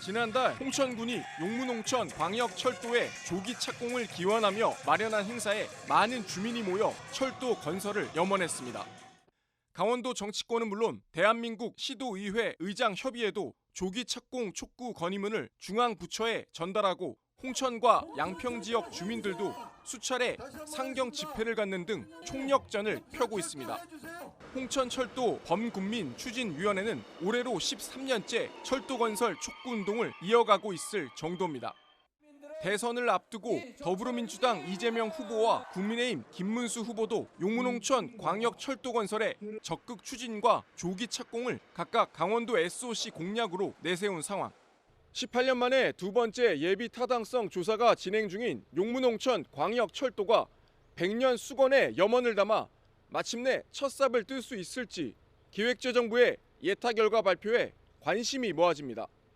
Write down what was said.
지난달 홍천군이 용문홍천 광역철도에 조기 착공을 기원하며 마련한 행사에 많은 주민이 모여 철도 건설을 염원했습니다. 강원도 정치권은 물론 대한민국 시도의회 의장 협의회도 조기 착공 촉구 건의문을 중앙 부처에 전달하고 홍천과 양평 지역 주민들도 수차례 상경 집회를 갖는 등 총력전을 펴고 있습니다. 홍천철도 범군민 추진위원회는 올해로 13년째 철도 건설 촉구 운동을 이어가고 있을 정도입니다. 대선을 앞두고 더불어민주당 이재명 후보와 국민의힘 김문수 후보도 용문홍천 광역 철도 건설의 적극 추진과 조기 착공을 각각 강원도 SOC 공약으로 내세운 상황. 18년 만에 두 번째 예비 타당성 조사가 진행 중인 용문홍천 광역철도가 100년 수건에 염원을 담아 마침내 첫 삽을 뜰 수 있을지 기획재정부의 예타 결과 발표에 관심이 모아집니다.